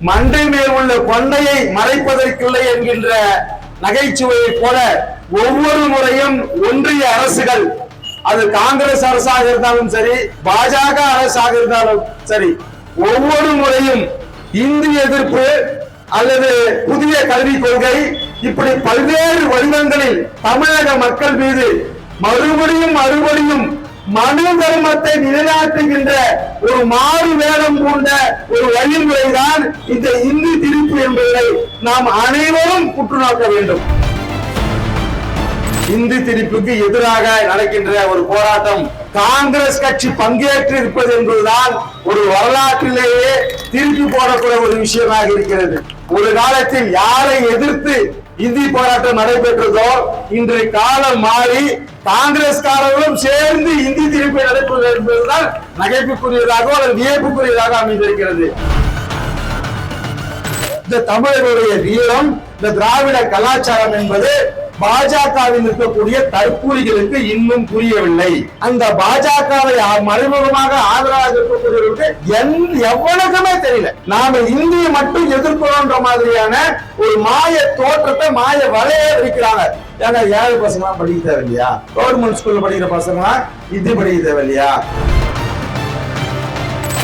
மண்டை மேல் உள்ள கொண்டையை மறைப்பதற்கில்லை என்கின்ற நகைச்சுவையை போல ஒவ்வொரு முறையும் ஒன்றிய அரசுகள் அது காங்கிரஸ் அரசாக இருந்தாலும் சரி பாஜக அரசாக இருந்தாலும் சரி ஒவ்வொரு முறையும் இந்தி எதிர்ப்பு அல்லது புதிய கல்விக் கொள்கை இப்படி பல்வேறு வடிவங்களில் தமிழக மக்கள் மீது மறுபடியும் மறுபடியும் மனு தர்மத்தை நிலைநாட்டுகின்ற ஒரு மாறு வேடம் கொண்ட ஒரு வழிமுறைதான் இந்த இந்தி திருப்பு என்பதை நாம் அனைவரும் உற்றுநோக்க வேண்டும். இந்தி திணிப்புக்கு எதிராக நடக்கின்ற ஒரு போராட்டம் காங்கிரஸ் கட்சி பங்கேற்று இருப்பது என்பதுதான் ஒரு வரலாற்றிலேயே திருப்பி போடக்கூடிய ஒரு விஷயமாக இருக்கிறது. ஒரு காலத்தில் யாரை எதிர்த்து இந்தி போராட்டம் நடைபெற்றதோ இன்று காலம் மாறி காங்கிரஸ்காரர்களும் சேர்ந்து இந்தி திருப்பி நடைபெறுவது என்பதுதான் நகைப்புக்குரியதாகவோ அல்லது வியப்புக்குரியதாக அமைந்திருக்கிறது. இந்த தமிழர்களுடைய வீரம் இந்த திராவிட கலாச்சாரம் என்பது பாஜகவில் இருக்கக்கூடிய தற்கூலிகளுக்கு இன்னும் புரியவில்லை. அந்த பாஜகவை மறைமுகமாக ஆதரவாக இருக்கக்கூடியவர்களுக்கு எந்த எவ்வளவுக்குமே தெரியல. நாம இந்தியை மட்டும் எதிர்க்கிறோன்ற மாதிரியான ஒரு மாய தோற்றத்தை மாய வலைய இருக்கிறாங்க ஏன்னா ஏழை பசங்க படிக்க தேவையில்லையா? கவர்மெண்ட் ஸ்கூல்ல படிக்கிற பசங்க இது படிக்க தேவையில்லையா?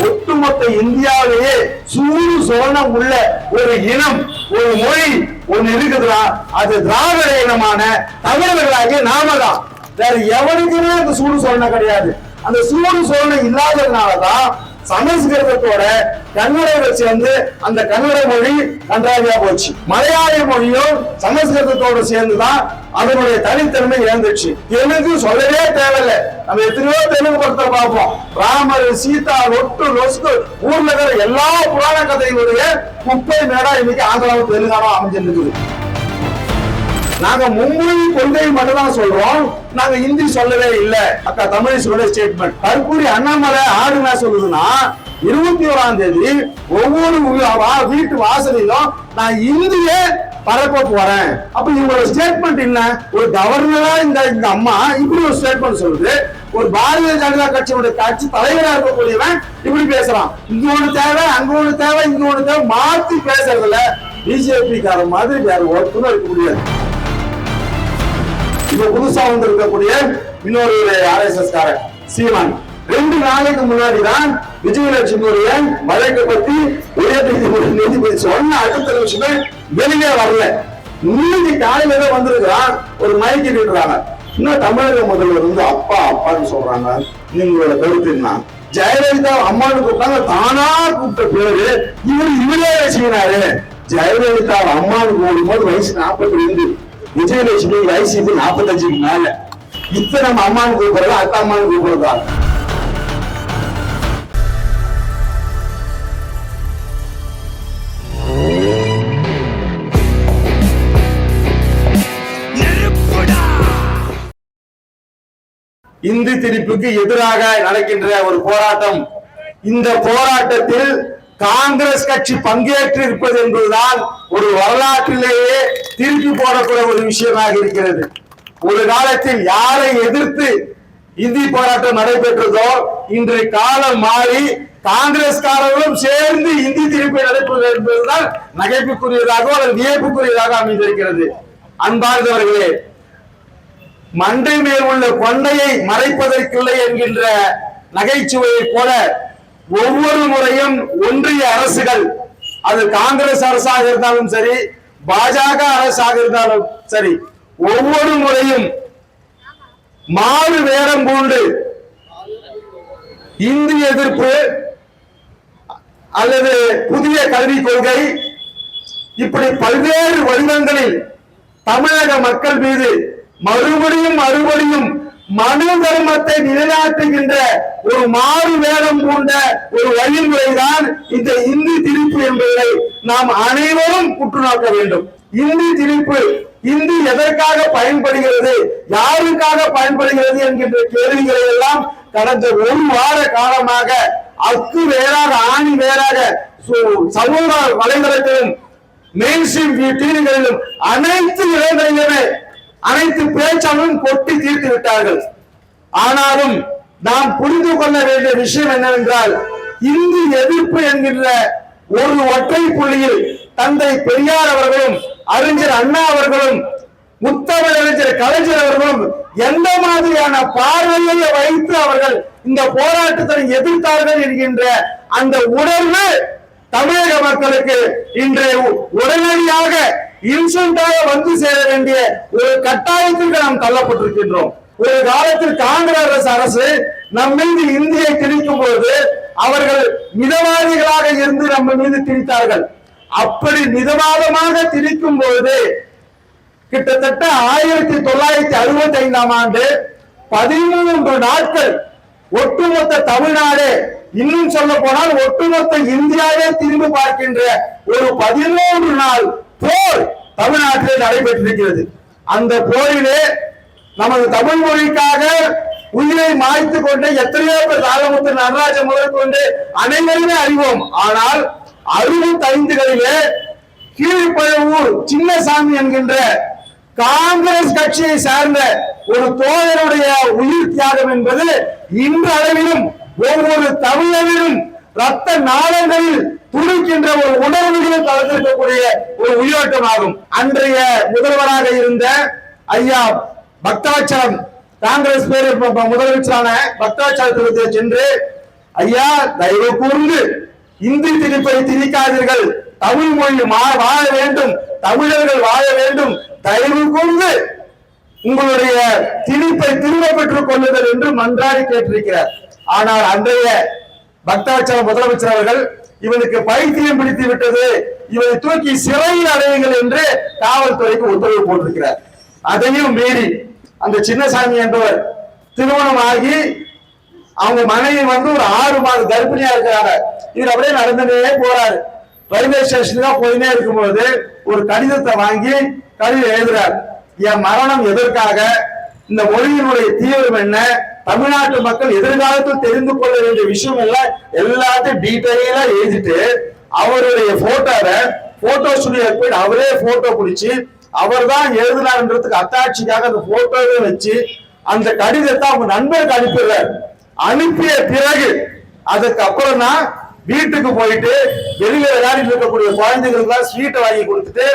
ஒட்டுமொத்த இந்தியாவிலேயே சூடு சோழனம் உள்ள ஒரு இனம் ஒரு மொழி ஒண்ணு இருக்குதுடா. அது திராவிட இனமான தமிழர்களாகிய நாம தான் வேற எவனுக்குமே அந்த சூடு சோழனை கிடையாது. அந்த சூடு சோழனை இல்லாததுனாலதான் சமஸ்கிருதத்தோட கன்னடத்தை சேர்ந்து அந்த கன்னட மொழி நன்றாக போச்சு. மலையாள மொழியும் சமஸ்கிருதத்தோட சேர்ந்துதான் அதனுடைய தனித்தன்மை இழந்துச்சு. தெலுங்கு சொல்லவே தேவையில்லை. நம்ம எத்தனையோ தெலுங்கு படத்தை பார்ப்போம். ராமர் சீதா ஒட்டு லொஸ்கு ஊர்ல இருக்கிற எல்லா புராண கதைகளுடைய குப்பை மேடா இன்னைக்கு ஆந்திராவும் தெலுங்கானா அமைஞ்சிருக்குது. நாங்க மும்மொழி கொள்கை மட்டும் தான் சொல்றோம். நாங்க இந்தி சொல்லவே இல்லை. அக்கா தமிழ் சொல்ல ஸ்டேட்மெண்ட் தற்கூரி அண்ணாமலை ஆடு என்ன சொல்லுதுன்னா இருபத்தி ஓராம் தேதி ஒவ்வொரு வீட்டு வாசலிலும் நான் இந்திய பரப்ப போறேன் அப்ப இவங்களோட ஸ்டேட்மெண்ட் என்ன? ஒரு கவர்னரா இந்த இந்த அம்மா இப்படி ஒரு ஸ்டேட்மெண்ட் சொல்லுது. ஒரு பாரதிய ஜனதா கட்சியோட கட்சி தலைவரா இருக்கக்கூடியவன் இப்படி பேசுறான். இங்க ஒண்ணு தேவை அங்க ஒண்ணு தேவை இங்க ஒண்ணு தேவை மாத்தி பேசுறதுல பிஜேபி கார மாதிரி வேற ஒருத்தரும் இருக்க முடியாது. இப்ப புதுசா வந்து இருக்கக்கூடிய எஸ் எஸ் காரன் சீமான். ரெண்டு நாளைக்கு முன்னாடி தான் விஜயலட்சுமியுடைய வழக்கை பத்தி உயர்நீதிமன்ற நீதிபதி சொன்ன அடுத்த நிமிஷமே வெளியே வரல. இன்னைக்கு காலையில தான் வந்திருக்கிறான் ஒரு மயக்கி நின்றாங்க. இன்னும் தமிழக முதல்வர் வந்து அப்பா அப்பான்னு சொல்றாங்க. நீங்களோட கருத்து என்ன? ஜெயலலிதா அம்மானு கூப்பிட்டாங்க தானா கூப்பிட்ட பேரு இவர் இவரே செய்யினாரு ஜெயலலிதா அம்மான்னு போது வயசு நாற்பத்தி ரெண்டு. விஜயலட்சுமி வயசு நாற்பத்தஞ்சுக்கு மேல. இப்ப நம்ம அம்மான்னு கூப்பிடுறதா அத்தா அம்மானு கூப்பிடுறதா? இந்து திணிப்புக்கு எதிராக நடக்கின்ற ஒரு போராட்டம். இந்த போராட்டத்தில் காங்கிரஸ் கட்சி பங்கேற்று இருப்பது என்பதுதான் ஒரு வரலாற்றிலேயே திருப்பி போடக்கூடிய ஒரு விஷயமாக இருக்கிறது. ஒரு காலத்தில் யாரை எதிர்த்து இந்தி போராட்டம் நடைபெற்றதோ இன்று காலம் மாறி காங்கிரஸ்காரர்களும் சேர்ந்து இந்தி திருப்பி நடைபெறுவது என்பதுதான் நகைப்புக்குரியதாக அல்லது வியப்புக்குரியதாக அமைந்திருக்கிறது. அன்பார்ந்தவர்களே மண்டை மேல் உள்ள கொண்டையை மறைப்பதற்கில்லை என்கின்ற நகைச்சுவையை போல ஒவ்வொரு முறையும் ஒன்றிய அரசுகள் அது காங்கிரஸ் அரசாக இருந்தாலும் சரி பாஜக அரசாக இருந்தாலும் சரி ஒவ்வொரு முறையும் மாறு வேடம் பூண்டு இந்தி எதிர்ப்பு அல்லது புதிய கல்விக் கொள்கை இப்படி பல்வேறு வடிவங்களில் தமிழக மக்கள் மீது மறுபடியும் மறுபடியும் மனு தர்மத்தை நிலைநாட்டுகின்ற ஒரு மாறு வேடம் கொண்ட ஒரு வழிமுறைதான் இந்த இந்தி திணிப்பு என்பதை நாம் அனைவரும் உற்றுநோக்க வேண்டும். இந்தி திணிப்பு இந்தி எதற்காக பயன்படுகிறது யாருக்காக பயன்படுகிறது என்கின்ற கேள்விகளை எல்லாம் கடந்த ஒரு வார காலமாக அக்கு வேறாக ஆணி வேறாக சமூக வலைதளத்திலும் மெயின்ஸ்ட்ரீம் டிவிகளிலும் அனைத்து இளைஞர்களுமே அனைத்து பேச்சாலும் கொட்டி தீர்த்து விட்டார்கள். ஆனாலும் நாம் புரிந்து கொள்ள வேண்டிய விஷயம் என்னவென்றால் இந்தி எதிர்ப்பு என்கின்ற ஒரு ஒற்றை புள்ளியில் தந்தை பெரியார் அவர்களும் அறிஞர் அண்ணா அவர்களும் முத்தமிழறிஞர் கலைஞர் அவர்களும் எந்த மாதிரியான பார்வையை வைத்து அவர்கள் இந்த போராட்டத்தை எதிர்த்தார்கள் என்கின்ற அந்த உணர்வு தமிழக மக்களுக்கு இன்று உடனடியாக இன்சென்டாக வந்து சேர வேண்டிய ஒரு கட்டாயத்திற்கு நாம் தள்ளப்பட்டிருக்கின்றோம். ஒரு காலத்தில் காங்கிரஸ் அரசு நம் மீது இந்தியை திணிக்கும் போது அவர்கள் மிதவாதிகளாக இருந்து நம்ம மீது திணித்தார்கள். அப்படி மிதவாதமாக திணிக்கும் போது கிட்டத்தட்ட ஆயிரத்தி தொள்ளாயிரத்தி அறுபத்தி ஐந்தாம் ஆண்டு பதிமூன்று நாட்கள் ஒட்டுமொத்த தமிழ்நாடு இன்னும் சொல்ல போனால் ஒட்டுமொத்த இந்தியாவே திரும்பி பார்க்கின்ற ஒரு பதிமூன்று நாள் போர் தமிழ்நாட்டிலே நடைபெற்றிருக்கிறது. அந்த போரிலே நமது தமிழ் மொழிக்காக உயிரை மாய்த்து கொண்டு எத்தனையோ பேர் ராகமுத்து நடராஜன் முதல் கொண்டு அனைவருமே அறிவோம். ஆனால் அறுபத்தி ஐந்துகளிலே கீழ்ப்பழவூர் சின்னசாமி என்கின்ற காங்கிரஸ் கட்சியை சார்ந்த ஒரு தோழருடைய உயிர் தியாகம் என்பது இன்று அளவிலும் ஒவ்வொரு தமிழரிலும் ரத்த நாளங்களில் துடிக்கின்ற ஒரு உணர்வுகளும் கலந்திருக்கக்கூடிய ஒரு உயிரோட்டமாகும். அன்றைய முதல்வராக இருந்த ஐயா பக்தாச்சலம் காங்கிரஸ் பேர் முதலமைச்சரான பக்தாச்சலத்திற்கு சென்று ஐயா தயவு கூர்ந்து இந்தி திணிப்பை திணிக்காதீர்கள். தமிழ் மொழி வாழ வேண்டும். தமிழர்கள் வாழ வேண்டும். தயவு கூர்ந்து உங்களுடைய திணிப்பை திரும்ப பெற்றுக் கொள்ளுதல் என்று மன்றாடி கேட்டிருக்கிறார். ஆனால் அன்றைய பக்தாச்சல முதலமைச்சர் அவர்கள் இவனுக்கு பைத்தியம் பிடித்து விட்டது. இவனை தூக்கி சிறையில் அடையுங்கள் என்று காவல்துறைக்கு உத்தரவு போட்டிருக்கிறார். அதையும் மீறி அந்த சின்னசாமி என்பவர் திருமணம் ஆகி அவங்க மனைவி வந்து ஒரு ஆறு மாத கர்ப்பிணியா இருக்கிறாங்க. இவர் அப்படியே நடந்துட்டே போறாரு. ரயில்வே ஸ்டேஷனுக்கு போயினே இருக்கும்போது ஒரு கடிதத்தை வாங்கி கடிதம் எழுதுறார். என் மரணம் எதற்காக? இந்த மொழியினுடைய தீவிரம் என்ன? தமிழ்நாட்டு மக்கள் எதிர்காலத்தில் தெரிந்து கொள்ள வேண்டிய விஷயம் எல்லாம் எல்லாத்தையும் டீட்டெயிலா எழுதிட்டு அவருடைய போட்டோவை போட்டோ ஸ்டுடியோ போயிட்டு அவரே போட்டோ பிடிச்சி அவர் தான் எழுதினார்ன்றதுக்கு அத்தாட்சிக்காக அந்த போட்டோவே வச்சு அந்த கடிதத்தை அவங்க நண்பருக்கு அனுப்பிடுறாரு. அனுப்பிய பிறகு அதுக்கப்புறம் தான் வீட்டுக்கு போயிட்டு வெளியில விளையாடிட்டு இருக்கக்கூடிய குழந்தைகளுக்கு ஸ்வீட்டை வாங்கி கொடுத்துட்டு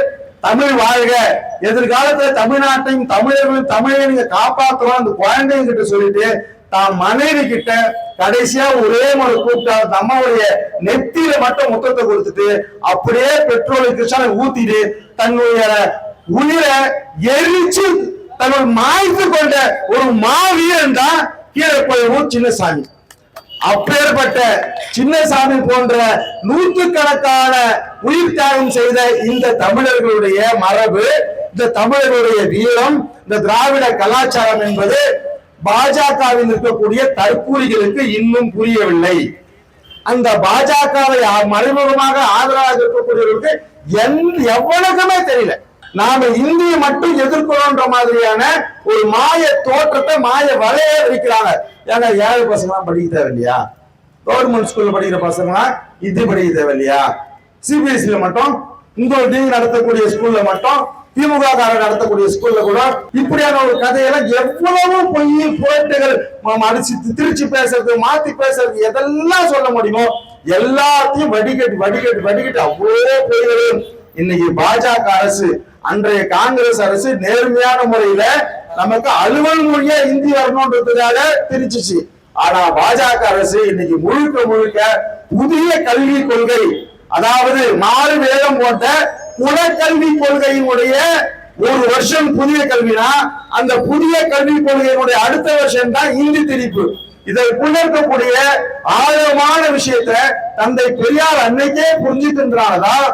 தமிழ் வாழ்க. எதிர்காலத்துல தமிழ்நாட்டையும் தமிழர்களும் தமிழை நீங்க காப்பாத்துறோம் அந்த குழந்தைங்க கிட்ட சொல்லிட்டு தான் மனைவி கிட்ட கடைசியா ஒரே முறை கூப்பிட்டா அந்த நெத்தியில மட்டும் முத்தத்தை கொடுத்துட்டு அப்படியே பெட்ரோல் கிருஷ்ணனை ஊத்திட்டு தன்னுடைய உயிரை எரிச்சு தன்னுடைய மாய்த்து கொண்ட ஒரு மாவீரன் தான் கீழே குழமும் சின்ன சாமி அப்பேற்பட்ட சின்னசாமி போன்ற நூற்று கணக்கான உயிர் தியாகம் செய்த இந்த தமிழர்களுடைய மரபு இந்த தமிழர்களுடைய வீரம் இந்த திராவிட கலாச்சாரம் என்பது பாஜகவில் இருக்கக்கூடிய தற்கூலிகளுக்கு இன்னும் புரியவில்லை. அந்த பாஜகவை மறைமுகமாக ஆதரவாக இருக்கக்கூடியவர்களுக்கு எவ்வளவுமே தெரியல. நாம இந்தியை மட்டும் எதிர்க்கிறோன்ற மாதிரியான ஒரு மாய தோற்றத்தை மாய வலைய இருக்கிறாங்க ஏன்னா ஏழை பசங்களாம் படிக்க தேவையில்லையா? கவர்மெண்ட் ஸ்கூல்ல படிக்கிற பசங்களாம் இது படிக்க தேவையில்லையா? சிபிஎஸ்சில மட்டும் இந்த ஒரு நடத்தக்கூடிய ஸ்கூல்ல மட்டும் திமுக காரர் நடத்தக்கூடிய ஸ்கூல்ல கூட இப்படியான ஒரு கதையெல்லாம் எவ்வளவு பொய் புரட்டுகள் அடிச்சு திருச்சி பேசுறது மாத்தி பேசுறது எதெல்லாம் சொல்ல முடியுமோ எல்லாத்தையும் வடிகட்டு வடிகட்டு வடிகட்டி அவ்வளோ பொய்களும் இன்னைக்கு பாஜக அரசு அன்றைய காங்கிரஸ் அரசு நேர்மையான முறையில நமக்கு அலுவல் மொழியா இந்தி வரணும்ன்றதுனால பிரிச்சுச்சு. ஆனா பாஜக அரசு இன்னைக்கு முழுக்க முழுக்க புதிய கல்வி கொள்கை அதாவது நாலு வேதம் போன்ற குலக்கல்வி கொள்கையினுடைய ஒரு வருஷம் புதிய கல்வினா அந்த புதிய கல்வி கொள்கையினுடைய அடுத்த வருஷம் தான் இந்தி திணிப்பு. இதற்குள்ள இருக்கக்கூடிய ஆழமான விஷயத்தை தந்தை பெரியார் அன்னைக்கே புரிஞ்சுக்கின்றானதான்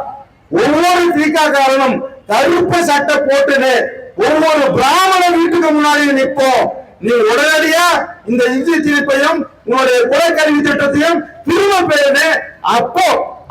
ஒவ்வொரு தீக்காக்காரனும் கருப்பு சட்டை போட்டுன்னு ஒவ்வொரு பிராமண வீட்டுக்கு முன்னாடி நிற்போம் நீ உடனடியா இந்த இந்தி திணிப்பையும் உன்னுடைய குலக்கல்வி திட்டத்தையும் திரும்ப பெயர்னு அப்போ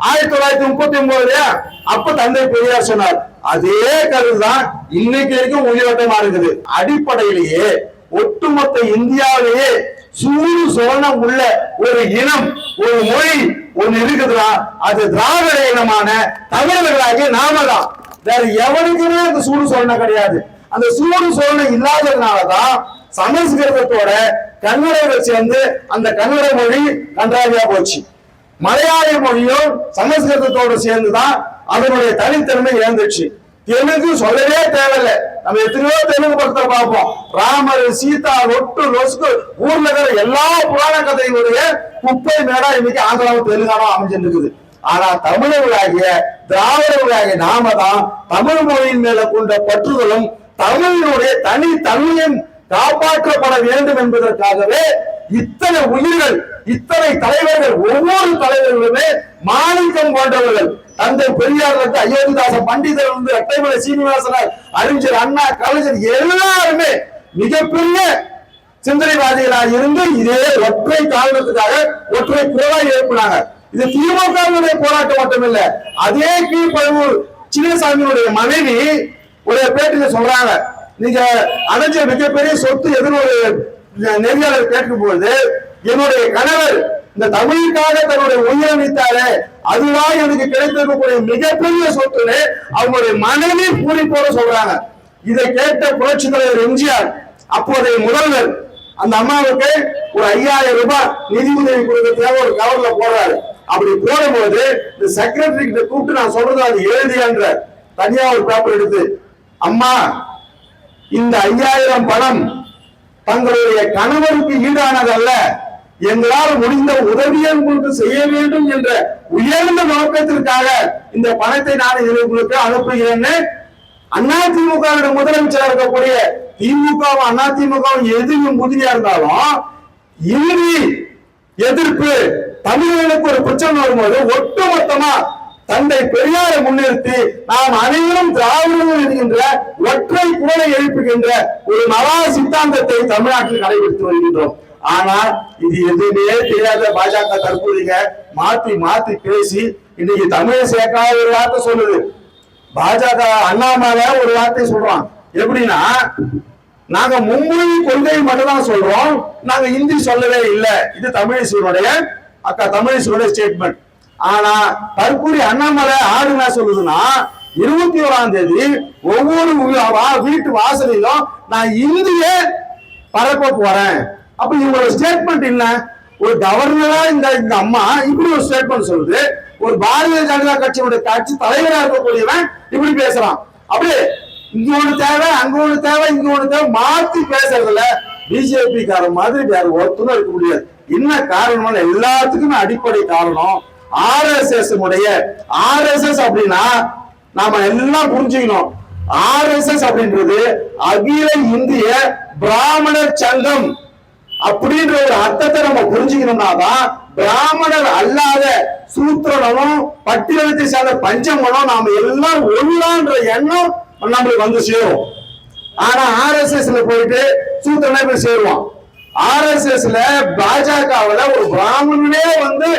ஆயிரத்தி தொள்ளாயிரத்தி முப்பத்தி ஒன்பதுலயா? அப்ப தந்தை பெரியார் சொன்னார். அதே கருதுதான் இன்னைக்கு வரைக்கும் உயிரோட்டமா இருக்குது. அடிப்படையிலேயே ஒட்டுமொத்த இந்தியாவிலேயே சூடு சோழனம் உள்ள ஒரு இனம் ஒரு மொழி ஒண்ணு இருக்குதுன்னா அது திராவிட இனமான தமிழர்களாகிய நாம தான் வேற எவனுக்குமே அந்த சூடு சோழனம் கிடையாது. அந்த சூடு சோழனம் இல்லாததுனாலதான் சமஸ்கிருதத்தோட கன்னடர்கள் சேர்ந்து அந்த கன்னட மொழி கன்றாவியா போச்சு. மலையாள மொழியும் சமஸ்கிருதத்தோடு சேர்ந்துதான் அதனுடைய தனித்தன்மை இழந்துச்சு தெலுங்கு சொல்லவே தேவையில்ல. நம்ம எத்தனையோ தெலுங்கு படத்தை பார்ப்போம். ராமர் சீதா ஒட்டு நொசுக்கு ஊர்ல இருக்கிற எல்லா புராண கதைகளுடைய குப்பை மேடா இன்னைக்கு ஆந்திராவும் தெலுங்கானா அமைஞ்சிருக்குது. ஆனா தமிழர்களாகிய திராவிடர்களாகிய நாம தான் தமிழ் மொழியின் மேல கொண்ட பற்றுதலும் தமிழினுடைய தனி தன்மையும் காப்பாற்றப்பட வேண்டும் என்பதற்காகவே இத்தனை உயிர்கள் இத்தனை தலைவர்கள் ஒவ்வொரு தலைவர்களுமே மாணிக்கம் கொண்டவர்கள். தந்தை பெரியார் இருந்து அயோத்திதாசன் பண்டிதர் வந்து இரட்டைமலை சீனிவாசனர் அறிஞர் அண்ணா கலைஞர் எல்லாருமே மிகப்பெரிய சிந்தனைவாதிகளாக இருந்து இதே ஒற்றை காரணத்துக்காக ஒற்றை குரலாய் எழுப்பினாங்க. இது திமுகவுடைய போராட்டம் மட்டுமில்ல அதே கீழ்பழுவூர் சின்னசாமியுடைய மனைவி ஒரு பேட்டியில சொல்றாங்க. நீங்க அடைஞ்ச மிகப்பெரிய சொத்து எதுன்னு ஒரு நெறியாளர் கேட்கும்போது என்னுடைய கணவர் இந்த தமிழுக்காக தன்னுடைய உயிரை வைத்தாரே அதுதான் எனக்கு கிடைத்திருக்கக்கூடிய மிகப்பெரிய சொத்துன்னு அவங்களுடைய மனைவி பூரிப்போட சொல்றாங்க. இதை கேட்ட புரட்சி தலைவர் எம்ஜிஆர் அப்போதைய முதல்வர் அந்த அம்மாவுக்கு ஒரு ஐயாயிரம் ரூபாய் நிதி உதவி கொடுக்கறதுக்காக ஒரு கவர்ல போடுறாரு. அப்படி போடும்போது இந்த செக்ரட்டரி கிட்ட கூப்பிட்டு நான் சொல்றது அது எழுதியன்ற தனியா ஒரு பேப்பர் எடுத்து அம்மா இந்த ஐயாயிரம் பணம் தங்களுடைய கணவருக்கு ஈடானதல்ல. எங்களால் முடிந்த உதவியை உங்களுக்கு செய்ய வேண்டும் என்ற உயர்ந்த நோக்கத்திற்காக இந்த பணத்தை நான் இதில் உங்களுக்கு அனுப்புகிறேன் அண்ணா திமுக முதலமைச்சராக இருக்கக்கூடிய திமுகவும் அண்ணா திமுகவும் எதிரும் உறுதியா இருந்தாலும் இறுதி எதிர்ப்பு தமிழர்களுக்கு ஒரு பிரச்சனை வரும்போது ஒட்டுமொத்தமா தந்தை பெரியாரை முன்னிறுத்தி நாம் அனைவரும் திராவிடர்கள் என்கின்ற ஒற்றை குரலை எழுப்புகின்ற ஒரு நவா சித்தாந்தத்தை தமிழ்நாட்டில் கடைபிடித்து வருகின்றோம். ஆனால் இது எதுவுமே தெரியாத பாஜக தற்போதைய மாத்தி மாத்தி பேசி இன்னைக்கு தமிழை சேர்க்காத ஒரு வார்த்தை சொல்லுது. பாஜக அண்ணாமலை ஒரு வார்த்தை சொல்றான். எப்படின்னா நாங்க மும்மொழி கொள்கை மட்டும் தான் சொல்றோம். நாங்க இந்தி சொல்லவே இல்லை. இது தமிழிசையினுடைய அக்கா தமிழிசையுடைய ஸ்டேட்மெண்ட் ஆனா தற்கூரி அண்ணாமலை ஆடு என்ன சொல்லுதுன்னா இருபத்தி ஓராம் தேதி ஒவ்வொரு வீட்டு வாசலிலும் நான் இந்திய பரப்ப போறேன். அப்ப இவங்களோட ஸ்டேட்மெண்ட் என்ன? ஒரு கவர்னரா இந்த இந்த அம்மா இப்படி ஒரு ஸ்டேட்மெண்ட் சொல்லுது. ஒரு பாரதிய ஜனதா கட்சியினுடைய கட்சி தலைவரா இருக்கக்கூடியவன் இப்படி பேசுறான். அப்படியே இங்க ஒண்ணு தேவை அங்க ஒண்ணு தேவை இங்க ஒண்ணு தேவை மாத்தி பேசுறதுல பிஜேபி காரன் மாதிரி வேற ஒருத்தரும் இருக்க முடியாது. என்ன காரணம் எல்லாத்துக்குமே அடிப்படை காரணம். ஆர்எஸ்எஸ் உடைய ஆர்எஸ்எஸ் அப்படின்னா நாம எல்லாம் புரிஞ்சுக்கணும். ஆர்எஸ்எஸ் அப்படின்றது அகில இந்திய பிராமணர் சங்கம். அப்படின்ற ஒரு அர்த்தத்தை நம்ம புரிஞ்சுக்கணும்னா தான் பிராமணர் அல்லாத சூத்திரனும் பட்டியலத்தை சேர்ந்த பஞ்சமனும் நாம எல்லாம் ஒண்ணான்ற எண்ணம் நம்மளுக்கு வந்து சேரும். ஆனா ஆர்எஸ்எஸ்ல போயிட்டு சூத்திரனா போய் சேருவான். ஆர்எஸ்எஸ்ல பாஜகவுல ஒரு பிராமணனே வந்து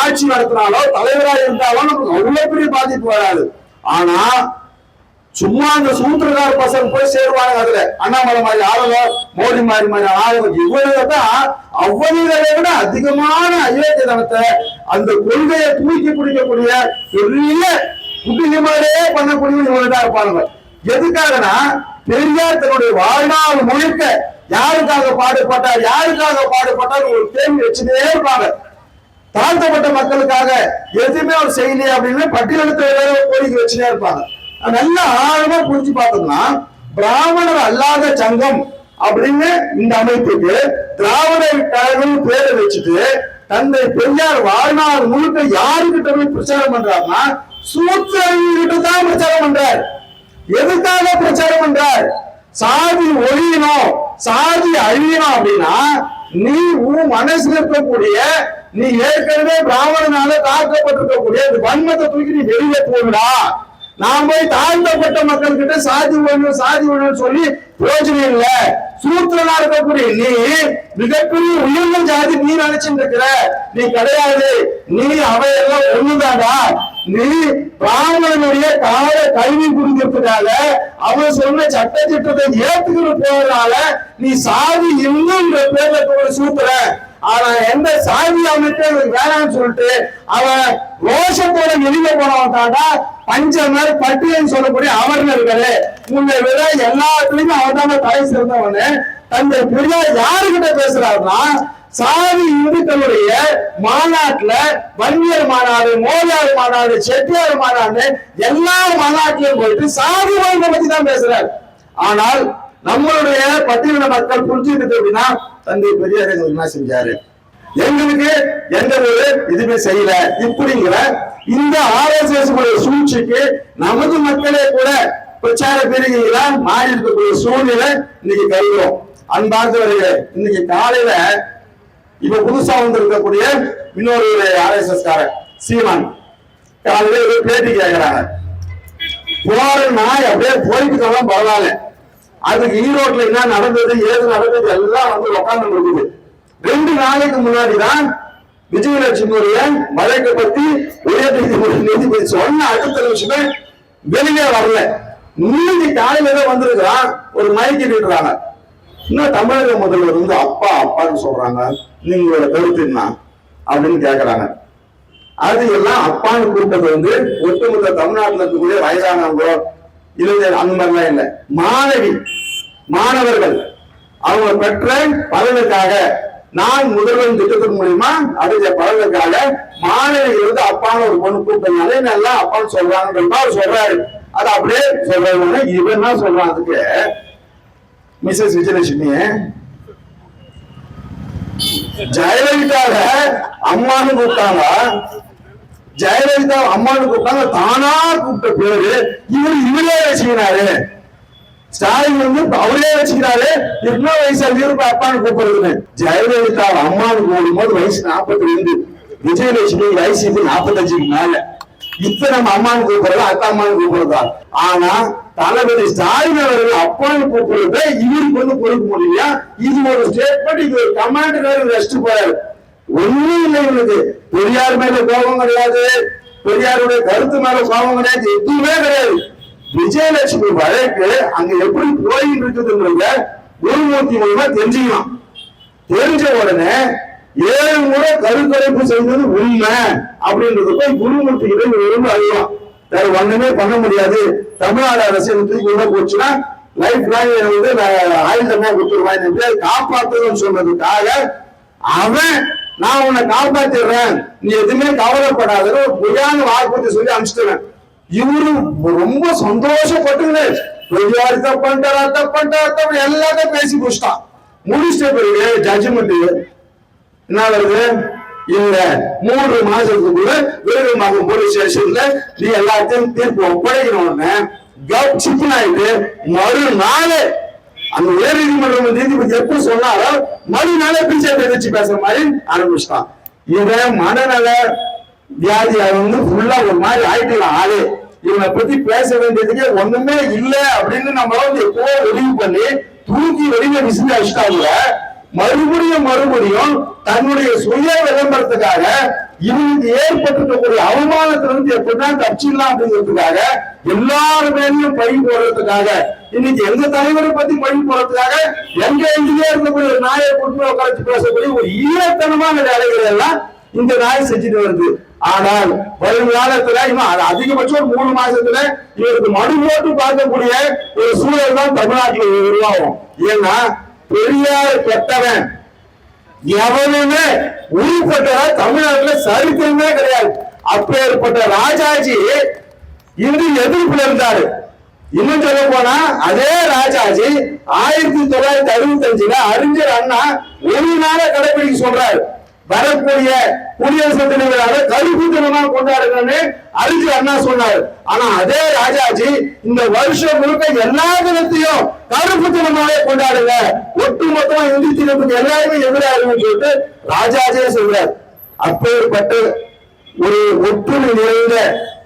ஆட்சி நடத்தினாலோ தலைவரா இருந்தாலோ நமக்கு அவ்வளவு பெரிய பாதிப்பு வராது. ஆனா சும்மா அந்த சூத்திரக்கார பசங்க போய் சேருவாங்க அதுல. அண்ணாமலை மாதிரி ஆளுங்க மோடி மாதிரி மாதிரி ஆளுங்க. இவங்க தான் அவ்வளவுகளை விட அதிகமான அயோக்கியதனத்தை அந்த கொள்கையை தூக்கி பிடிக்கக்கூடிய பெரிய குட்டிங்க மாதிரியே பண்ணக்கூடிய இவங்கதான் இருப்பாங்க எதுக்காகனா பெரியார் தன்னுடைய வாழ்நாள் முழுக்க யாருக்காக பாடுபட்டார் யாருக்காக பாடுபட்டார் ஒரு கேள்வி வச்சுட்டே இருப்பாங்க. தாழ்த்தப்பட்ட மக்களுக்காக எதுவுமே அவர் செய்யலையே அப்படின்னு பட்டியலத்தை கோரிக்கை வச்சுட்டே இருப்பாங்க. நல்லா ஆழமா புரிஞ்சு பார்த்தோம்னா பிராமணர் அல்லாத சங்கம் அப்படின்னு இந்த அமைப்புக்கு திராவிடர் கழகம் பேரை வச்சுட்டு தந்தை பெரியார் வாழ்நாள் முழுக்க யாருக்கிட்ட போய் பிரச்சாரம் பண்றாருன்னா சூத்திரங்கிட்ட தான் பிரச்சாரம் பண்றார். எதுக்காக பிரச்சாரம் பண்றார்? சாதி ஒழியணும் சாதி அழியணும் அப்படின்னா நீ உன் மனசுல இருக்கக்கூடிய நீ ஏற்கனவே பிராமணனால தாக்கப்பட்டிருக்கக்கூடிய வன்மத்தை தூக்கி நீ வெளியே போடுடா. நான் போய் தாழ்ந்தப்பட்ட மக்கள் கிட்ட சாதி ஒழியும் சாதி ஒழியும் சொல்லி பிரயோஜனம் இல்ல. சூத்திரனா இருக்கக்கூடிய நீ மிகப்பெரிய உயர்ந்த ஜாதி நீ நினைச்சிட்டு இருக்கிற நீ கிடையாது. நீ அவையெல்லாம் ஒண்ணுதாடா நீ பிராமணனுடைய கால கல்வி புரிஞ்சிருப்பதால அவன் சொன்ன சட்ட திட்டத்தை ஏத்துக்கிட்டு போறதுனால நீ சாதி இன்னுன்ற பேர்ல கூட சூத்துற ஆனா எந்த சாதி அமைப்பு வேணாம்னு சொல்லிட்டு அவன் ரோஷத்தோட வெளியில போனவன் தாண்டா பஞ்சமர் பட்டியல் சொல்லக்கூடிய அவர்ல இருக்காரு. முன்ன விட எல்லாத்துலயுமே அவர் தான் தலை சிறந்தவனு. தந்தை பெரியா யாருகிட்ட பேசுறாருன்னா சாதி இந்துக்களுடைய மாநாட்டுல வன்னியர் மாநாடு மோதியார் மாநாடு செட்டியார் மாநாடு எல்லா மாநாட்டிலும் போயிட்டு சாதி வாய்ந்த பத்தி தான் பேசுறாரு. ஆனால் நம்மளுடைய பட்டியலின மக்கள் புரிஞ்சுக்கிட்டு அப்படின்னா தந்தை பெரியார் என்ன செஞ்சாரு? எங்களுக்கு எந்த ஒரு இதுவுமே செய்யல. இப்படிங்கிற இந்த ஆர்எஸ்எஸ் சூழ்ச்சிக்கு நமது மக்களே கூட பிரச்சார பிரிவுகளா மாறி இருக்கக்கூடிய சூழ்நிலை இன்னைக்கு கைவிடும் அன்பார்ந்தவர்களே இன்னைக்கு காலையில இப்ப புதுசா வந்திருக்கக்கூடிய இன்னொரு ஆர்எஸ்எஸ் காரன் சீமான். காலையில ஒரு பேட்டி கேட்கிறாங்க போற நாய் அப்படியே போயிட்டு தான் பரவாயில்ல. அதுக்கு ஈரோட்ல என்ன நடந்தது ஏது நடந்தது எல்லாம் வந்து உட்கார்ந்து இருக்குது. ரெண்டு நாளைக்கு முன்னாடி தான் விஜயலட்சுமியுடைய வழக்கை பத்தி உயர் நீதிமன்ற நீதிபதி சொன்ன அடுத்த நிமிஷமே வெளியே வரல. நீதி காலையில தான் வந்திருக்கிறான் ஒரு மயக்கி நீட்டுறாங்க இன்னும் தமிழக முதல்வர் வந்து அப்பா அப்பான்னு சொல்றாங்க. நீங்களோட கருத்து என்ன? அப்படின்னு கேக்குறாங்க. அது எல்லாம் அப்பான்னு கூப்பிட்டது வந்து ஒட்டுமொத்த தமிழ்நாட்டில் இருக்கக்கூடிய வயதானவங்களோ இளைஞர் அந்த மாதிரிலாம் இல்லை மாணவி மாணவர்கள் அவங்க பெற்ற பலனுக்காக நான் முதல்வன் திட்டத்தின் மூலியமா அடுத்த பலனுக்காக மாணவிகள் வந்து அப்பான்னு ஒரு பொண்ணு கூப்பிட்டதுனால நல்லா அப்பான்னு சொல்றாங்கன்றா அவர் சொல்றாரு. அது அப்படியே சொல்றாங்க இவன் என்ன சொல்றான் அதுக்கு. மிஸ்ஸஸ் விஜயலட்சுமி ஜெயலலிதாவை அம்மான்னு கூப்பிட்டாங்க. ஜெயலலிதா அம்மான்னு கூப்பிட்டாங்க. தானா கூப்பிட்ட பேரு இவர் இவரே வச்சுக்கிறாரு ஸ்டாலின் வந்து அவரே வச்சுக்கிறாரு. எவ்வளவு வயசு இவருக்கு அப்பான்னு கூப்பிடுறதுன்னு. ஜெயலலிதா அம்மான்னு கூப்பிடும் போது வயசு நாற்பத்தி ரெண்டு விஜயலட்சுமி வயசு இது நாற்பத்தஞ்சுக்கு மேல. இப்ப நம்ம அம்மான்னு கூப்பிடுறதா அத்தா அம்மான்னு கூப்பிடுறதா? ஆனா தளபதி ஸ்டாலின் அவர்கள் அப்பான்னு கூப்பிடுறத இவருக்கு வந்து கொடுக்க முடியலையா? இது ஒரு ஸ்டேட்மெண்ட் இது ஒரு கமாண்டர் ரெஸ்ட் போறாரு. ஒண்ணும் இல்லை இவனுக்கு பெரியார் மேல கோபம் கிடையாது. பெரியாருடைய கருத்து மேல கோபம் கிடையாது. எதுவுமே கிடையாது. விஜயலட்சுமி வழக்கு அங்க எப்படி போயிட்டு இருக்குதுன்றத குருமூர்த்தி மூலமா தெரிஞ்சுக்கலாம். தெரிஞ்ச உடனே ஏழு முறை கருக்கலைப்பு செய்தது உண்மை அப்படின்றது போய் குருமூர்த்தி கிட்ட விரும்ப அறியலாம். வேற ஒண்ணுமே பண்ண முடியாது. தமிழ்நாடு அரசு தூக்கி உள்ள போச்சுன்னா லைஃப் லாங் வந்து ஆயுதமா ஆயுள் தண்டனை கொடுத்துருவான் என்று காப்பாற்றுன்னு சொன்னதுக்காக அவன் நான் உன்னை காப்பாத்திடுறேன். நீ எதுவுமே கவலைப்படாத ஒரு பொய்யான வாக்குறுதி சொல்லி அனுப்பிச்சிட்டேன் இவரு ரொம்ப சந்தோஷப்பட்டுங்க பெரியார் தப்பன்ட்டாரா தப்பன்ட்டாரா தப்பு எல்லாத்தையும் பேசி முடிச்சிட்டான். முடிச்சிட்ட பிறகு ஜட்ஜ்மெண்ட் என்ன வருது? இல்ல மூன்று மாசத்துக்குள்ள விருதுமாகும் போலீஸ் ஸ்டேஷன்ல நீ எல்லாத்தையும் தீர்ப்பு ஒப்படைக்கணும்னு கப் சிக்கன் மறுநாள் அந்த உயர் நீதிமன்றம் நீதிபதி எப்ப சொன்னாரோ மறுநாளே பிஜேபி எதிர்த்து பேசுற மாதிரி ஆரம்பிச்சிட்டான். இவன் மனநல வியாதியா வந்து ஃபுல்லா ஒரு மாதிரி ஆயிட்டுலாம். ஆளு இவனை பத்தி பேச வேண்டியதுக்கே ஒண்ணுமே இல்லை அப்படின்னு நம்மள வந்து எப்போ முடிவு பண்ணி தூக்கி வெளியில விசிறி அடிச்சிட்டாங்க மறுபடியும் மறுபடியும் தன்னுடைய சுய விளம்பரத்துக்காக இவனுக்கு ஏற்பட்டிருக்கக்கூடிய அவமானத்திலிருந்து எப்படிதான் தப்பிச்சிடலாம் அப்படிங்கிறதுக்காக எல்லார் மேலேயும் பழி போடுறதுக்காக இன்னைக்கு எந்த தலைவரை பத்தி பழி போடுறதுக்காக எங்க எங்கேயே இருக்கக்கூடிய ஒரு நாயை கொண்டு உட்காந்து பேசக்கூடிய ஒரு ஈரத்தனமான வேலைகள் எல்லாம் இந்த நாய் செஞ்சுட்டு வருது. ஆனால் வருங்காலத்துல இவன் அது அதிகபட்சம் ஒரு மூணு மாசத்துல இவருக்கு மனு போட்டு பார்க்கக்கூடிய ஒரு சூழல் தான் தமிழ்நாட்டில் உருவாகும். ஏன்னா பெரியார் பெற்றவன் எவனுமே உருப்பட்ட தமிழ்நாட்டுல சரித்திரமே கிடையாது. அப்பேற்பட்ட ராஜாஜி இன்று எதிர்ப்புல இருந்தாரு. இன்னும் சொல்ல போனா அதே ராஜாஜி ஆயிரத்தி தொள்ளாயிரத்தி அறுபத்தி அஞ்சுல அறிஞர் அண்ணா ஒரு நாள கடைபிடிக்க சொல்றாரு. வரக்கூடிய குடியரசு தலைவராக கருப்பு தினமாக கொண்டாடுங்கன்னு அறிஞர் அண்ணா சொன்னாரு. ஆனா அதே ராஜாஜி இந்த வருஷம் முழுக்க எல்லா தினத்தையும் கருப்பு தினமாவே கொண்டாடுங்க. ஒட்டு மொத்தமா இந்தி தினத்துக்கு எல்லாருமே எதிராகுன்னு சொல்லிட்டு ராஜாஜியே சொல்றாரு. அப்பேற்பட்ட ஒரு ஒற்றுமை நிறைந்த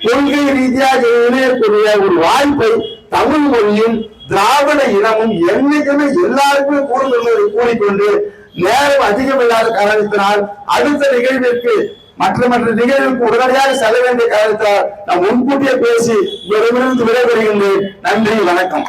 கொள்கை ரீதியாக இணையக்கூடிய ஒரு வாய்ப்பை தமிழ் மொழியும் திராவிட இனமும் என்னைக்குமே எல்லாருக்குமே கூடுதல் கூறிக்கொண்டு நேரம் அதிகம் இல்லாத காரணத்தினால் அடுத்த நிகழ்விற்கு மற்ற மற்ற நிகழ்வுக்கு உடனடியாக செல்ல வேண்டிய காரணத்தால் நான் முன்கூட்டியே பேசி உங்களிடமிருந்து விடைபெறுகின்றேன். நன்றி வணக்கம்.